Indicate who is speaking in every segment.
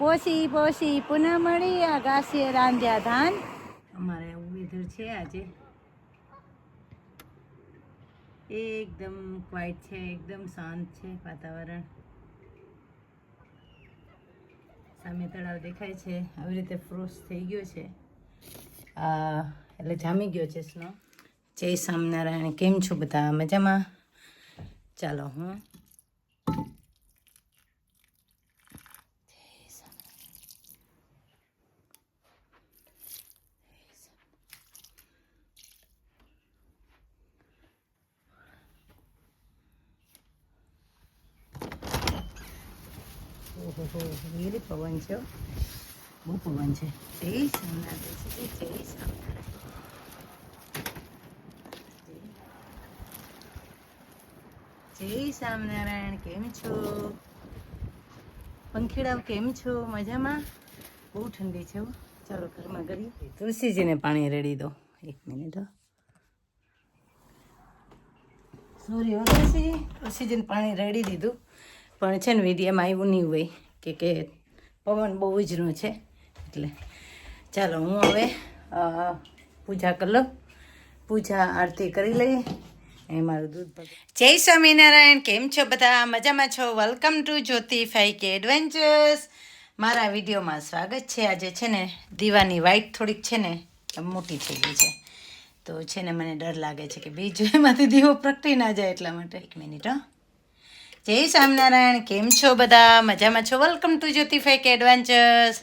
Speaker 1: પોસી પોસી પુનઃ મળી આકાશે રાંધ્યા ધાન. અમારે એવું વેધર છે આજે. એકદમ ક્વાઇટ છે, એકદમ શાંત છે વાતાવરણ. સામે તળાવ દેખાય છે, આવી રીતે ફ્રોસ થઈ ગયો છે. આ, એટલે જામી ગયો છે સ્નો જય સ્વામિનારાયણ, કેમ છો બધા? મજામાં? ચાલો હું ઓહો વીર પવન છે. બહુ પવન છે. જય સોમનાથ જય સોમનાથ જય સ્વામિનારાયણ, કેમ છો? પંખીડાઓ કેમ છો? મજામાં? બહુ ઠંડી છે ચાલો ઘરમાં કરી તુલસીજીને પાણી રેડી દો. એક મિનિટ. સોરી તુલસીજી. તુલસીજીને પાણી રેડી દીધું. પણ છે ને વિડીયામાં આવ્યું નહીં હોય. કે કે પવન બહુ જ નો છે. એટલે ચાલો હું હવે પૂજા કરી લઉં. પૂજા આરતી કરી લઈએ. એ મારું દૂધ જય સ્વામિનારાયણ. કેમ છો બધા? મજામાં છો? વેલકમ ટુ જ્યોતિ ફાઈ કે એડવેન્ચર્સ મારા વિડીયોમાં સ્વાગત છે. આજે છે ને દીવાની વાઈટ થોડીક છે ને મોટી થઈ ગઈ છે. તો છે ને મને ડર લાગે છે કે બીજું એમાંથી દીવો પ્રગટી ના જાય એટલા માટે. એક મિનિટ, હો. જય સ્વામિનારાયણ, કેમ છો બધા? મજામાં છો? વેલકમ ટુ જ્યોતિફાઈક એડવેન્ચર્સ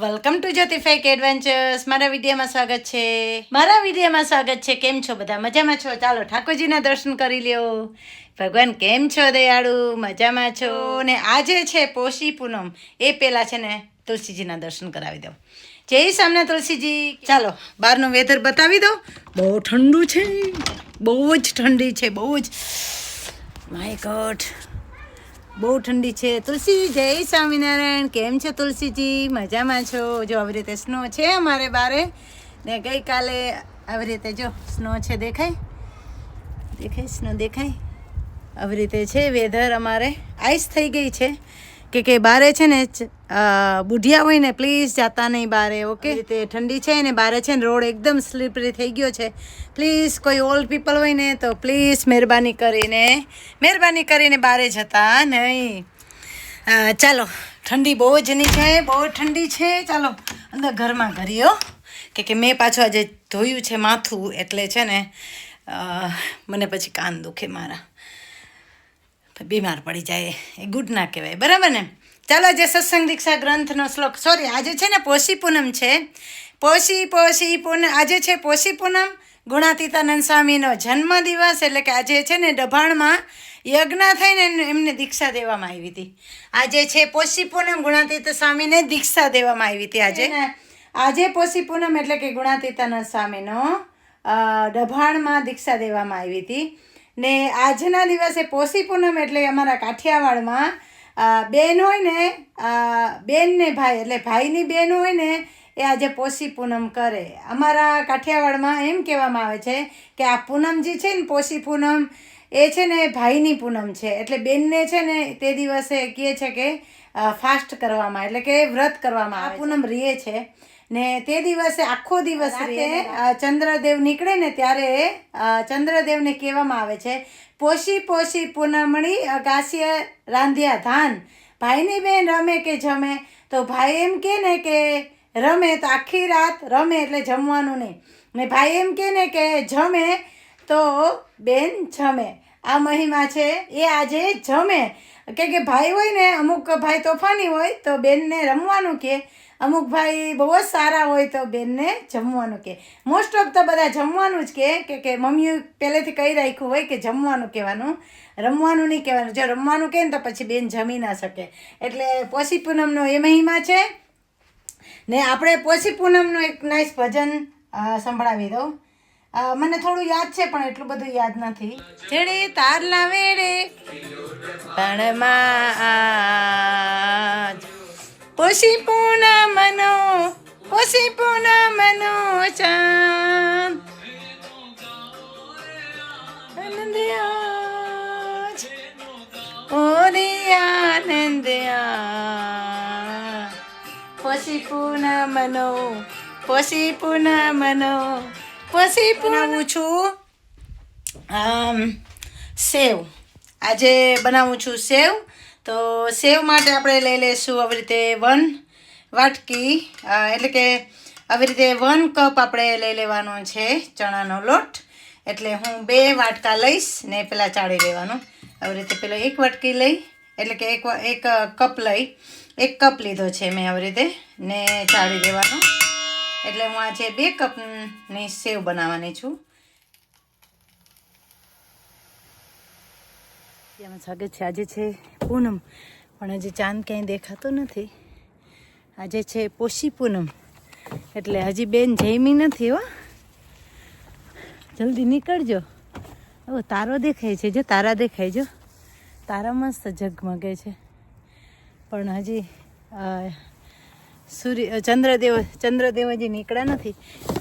Speaker 1: વેલકમ ટુ જ્યોતિફાઈક એડવેન્ચર્સ મારા વિડીયોમાં સ્વાગત છે. મારા વિડીયોમાં સ્વાગત છે. કેમ છો બધા? મજામાં છો? ચાલો ઠાકોરજીના દર્શન કરી લ્યો. ભગવાન, કેમ છો દયાળુ? મજામાં છો? ને આજે છે પોષી પૂનમ. એ પહેલાં છે ને તુલસીજીના દર્શન કરાવી દઉં. જય સામને તુલસીજી. ચાલો, બહારનું વેધર બતાવી દો બહુ ઠંડુ છે. બહુ જ ઠંડી છે. બહુ જ. માય ગોડ બહુ ઠંડી છે. તુલસીજી, જય સ્વામિનારાયણ. કેમ છે તુલસીજી? મજામાં છો? જો, આવી રીતે સ્નો છે અમારે બારે. ને ગઈકાલે આવી રીતે જો, સ્નો છે, દેખાય? દેખાય? સ્નો દેખાય? આવી રીતે છે, વેધર અમારે. આઈસ થઈ ગઈ છે. કે કે બારે છે ને બુઢિયા હોય ને પ્લીઝ જાતા નહીં બારે ઓકે તે ઠંડી છે ને, બારે છે ને, રોડ એકદમ સ્લીપરી થઈ ગયો છે. પ્લીઝ કોઈ ઓલ્ડ પીપલ હોય ને, તો પ્લીઝ મહેરબાની કરીને મહેરબાની કરીને બારે જતા નહીં. ચાલો, ઠંડી બહુ જ નહીં છે, બહુ ઠંડી છે. ચાલો, અંદર ઘરમાં કરીઓ કે કે મેં પાછું આજે ધોયું છે માથું, એટલે છે ને મને પછી કાન દુખે મારા. બીમાર પડી જાય, એ ગુડ ના કહેવાય, બરાબર ને? ચાલો આજે સત્સંગ દીક્ષા ગ્રંથનો શ્લોક. સોરી આજે છે ને પોષી પૂનમ છે. પોષી પોષી પૂનમ આજે છે પોષી પૂનમ. ગુણાતીતાનંદ સ્વામીનો જન્મ દિવસ એટલે કે આજે છે ને ડભાણમાં યજ્ઞ થઈને એમને- દીક્ષા દેવામાં આવી હતી. આજે છે પોષી પૂનમ, ગુણાતીત સ્વામીને દીક્ષા દેવામાં આવી હતી આજે. આજે પોષી પૂનમ એટલે કે ગુણાતીતાનંદ સ્વામીનો ડભાણમાં દીક્ષા દેવામાં આવી હતી. ને આજના દિવસે પોષી પૂનમ એટલે અમારા કાઠિયાવાડમાં બેન હોય ને બેનને ને ભાઈ એટલે ભાઈની બેન હોય ને એ આજે પોષી પૂનમ કરે. અમારા કાઠિયાવાડમાં એમ કહેવામાં આવે છે કે આ પૂનમ જે છે ને પોષી પૂનમ એ છે ને ભાઈની પૂનમ છે. એટલે બેનને છે ને તે દિવસે કહે છે કે ફાસ્ટ કરવામાં એટલે કે વ્રત કરવામાં આ પૂનમ રીએ છે. ને તે દિવસે આખો દિવસ રહે ચંદ્રદેવ નીકળે ને ત્યારે ચંદ્રદેવને કહેવામાં આવે છે પોષી પોષી પૂનમણી અગાસીએ રાંધ્યા ધાન. ભાઈની બેન રમે કે જમે? તો ભાઈ એમ કે ને કે રમે તો આખી રાત રમે એટલે જમવાનું નહીં. ને ભાઈ એમ કે ને કે જમે તો બેન જમે. આ મહિમા છે એ આજે જમે. કે કે ભાઈ હોય ને અમુક ભાઈ તોફાની હોય તો બેનને રમવાનું કે અમુક ભાઈ બહુ જ સારા હોય તો બેનને જમવાનું કે. મોસ્ટ ઓફ તો બધા જમવાનું જ કે કે કે મમ્મીએ પહેલેથી કહી રાખ્યું હોય કે જમવાનું કહેવાનું. રમવાનું નહીં કહેવાનું. જો રમવાનું કહે ને તો પછી બેન જમી ના શકે. એટલે પોષી પૂનમનો એ મહિમા છે. ને આપણે પોષી પૂનમનું એક નાઇસ ભજન સંભળાવી દઉં. મને થોડું યાદ છે પણ એટલું બધું યાદ નથી. જેડે તારલા વેડે. પણમાં આજ પોષી પૂનમનો પોષી પૂનમનો ચાંદ. આનંદ આજ આનંદિયા આનંદ આ મનો પૂનમનો પછી પૂનમનો પોષી બનાવું છું. સેવ. આજે બનાવું છું સેવ. તો સેવ માટે આપણે લઈ લઈશું આવી રીતે વન વાટકી એટલે કે આવી રીતે વન કપ આપણે લઈ લેવાનો છે ચણાનો લોટ. એટલે હું બે વાટકા લઈશ ને પેલા ચાળી લેવાનું. આવી રીતે પેલો એક વાટકી લઈ, એટલે કે એક એક કપ લઈ. એક કપ લીધો છે મેં આવી રીતે ને ચાળી લેવાનો. એટલે હું આજે બે કપની સેવ બનાવવાની છું ત્યાં સ્વાગત છે. આજે છે પૂનમ, પણ હજી ચાંદ ક્યાંય દેખાતો નથી. આજે છે પોષી પૂનમ. એટલે હજી બેન જૈમી નથી, હો. જલ્દી નીકળજો. ઓ, તારો દેખાય છે જો, તારા દેખાય જો. તારા મસ્ત ઝગમગે છે. પણ હજી સૂર્ય ચંદ્રદેવ ચંદ્રદેવ હજી નીકળ્યા નથી.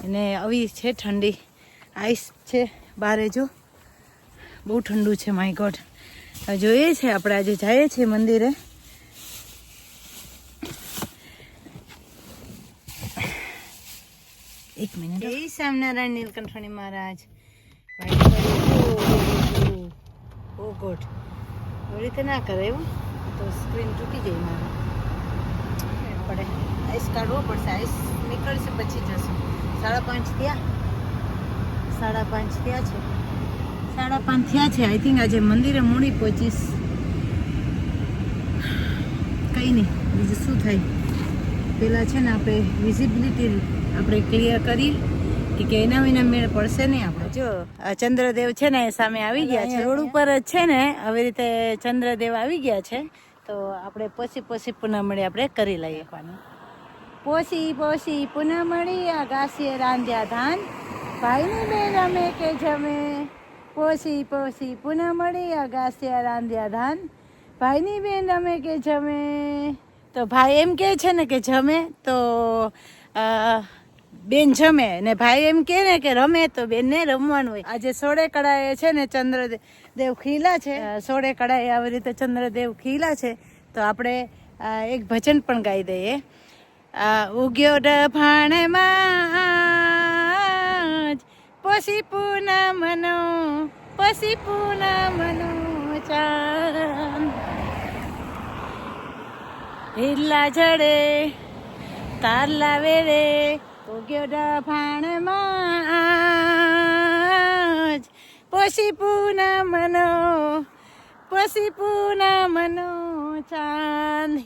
Speaker 1: અને આવી છે ઠંડી. આઈસ છે બારે જો. બહુ ઠંડુ છે, માય ગોડ. જોઈએ છે, આપણે આજે જઈએ છીએ મંદિરે. એક મિનિટ. જય સ્વામિનારાયણ નીલકંઠણી મહારાજ. ઓ ગોડ વળી તો ના કરે એવું? તો સ્ક્રીન તૂટી જાય મારે. પડે. આઈસ કાઢવો પડશે. આઈસ નીકળશે પછી જશું. સાડા પાંચ થયા. સાડા પાંચ થયા છે. સાડા પાંચ થયા છે. આઈ થિંક આજે મંદિરે મોડી પહોંચીશ. કંઈ નહીં બીજું શું થાય? પેલા છે ને આપણે વિઝિબિલિટી આપણે ક્લિયર કરી કે એના વિના મેળ પડશે નહીં આપણે. જો ચંદ્રદેવ છે ને એ સામે આવી ગયા છે. રોડ ઉપર જ છે ને આવી રીતે ચંદ્રદેવ આવી ગયા છે. તો આપણે પછી પછી પૂનમણી આપણે કરી લઈએ. પોસી પોસી પૂનમણી આગાસીએ રાંધ્યા ધાન. ભાઈની બેન અમે કે જમે? પોસી પોસી પૂનમણી આગાસીએ રાંધ્યા ધાન. ભાઈની બેન રમે કે જમે? તો ભાઈ એમ કહે છે ને કે જમે, તો બેન જમે. ને ભાઈ એમ કહે ને કે રમે, તો બેનને રમવાનું હોય. આજે સોળે કળાએ છે ને ચંદ્રદેવ ખીલા છે. સોળે કળાએ આવી રીતે ચંદ્રદેવ ખીલા છે. તો આપણે એક ભજન પણ ગાઈ દઈએ. ઉગ્યો ડભાણમાં પછી પૂનમનો પછી પૂનમનો ચાંદ. હિલ્લા જડે તારલા વેરે ઉગ્યો ડભાણમાં પછી પૂનમનો પછી પૂનમનો ચાંદ.